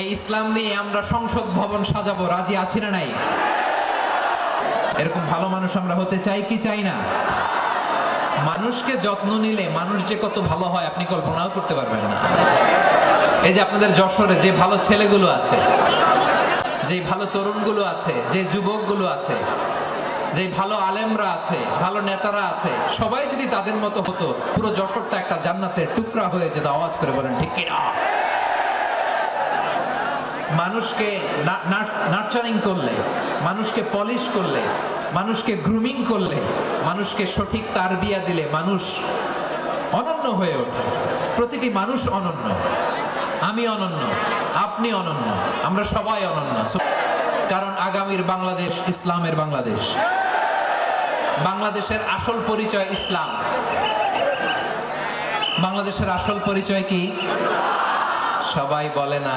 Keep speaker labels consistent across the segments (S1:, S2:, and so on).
S1: এই ইসলাম নিয়ে আমরা সংসদ ভবন সাজাবো, রাজি আছি না নাই? এরকম ভালো মানুষ আমরা হতে চাই কি চাই না? মানুষকে যত্ন নিলে মানুষ যে কত ভালো হয় আপনি কল্পনাও করতে পারবেন না। এই যে আপনাদের যশোরে যে ভালো ছেলেগুলো আছে, যে ভালো তরুণগুলো আছে, যে যুবকগুলো আছে, যে ভালো আলেমরা আছে, ভালো নেতারা আছে, সবাই যদি তাদের মতো হতো, পুরো যশোরটা একটা জান্নাতের টুকরা হয়ে যেত, আওয়াজ করে বলেন, ঠিক কিনা? মানুষকে নার্চারিং করলে, মানুষকে পলিশ করলে, মানুষকে গ্রুমিং করলে, মানুষকে সঠিক তারবিয়া দিলে মানুষ অনন্য হয়ে ওঠে। প্রতিটি মানুষ অনন্য। আমি অনন্য, আপনি অনন্য, আমরা সবাই অনন্য। কারণ আগামীর বাংলাদেশ ইসলামের বাংলাদেশ। বাংলাদেশের আসল পরিচয় ইসলাম। বাংলাদেশের আসল পরিচয় কি? সবাই বলে না।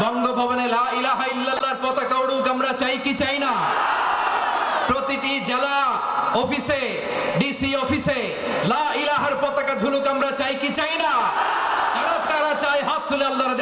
S1: বঙ্গভবনে লা ইল্লাল্লাহর পতাকা উড়ুক, আমরা চাই কি চাই না? প্রতিটি জেলা অফিসে ডিসি অফিসে লা ইলাহার পতাকা ঝুলুক, আমরা চাই কি চাই না? কারা চাই হাত তুলে আল্লাহর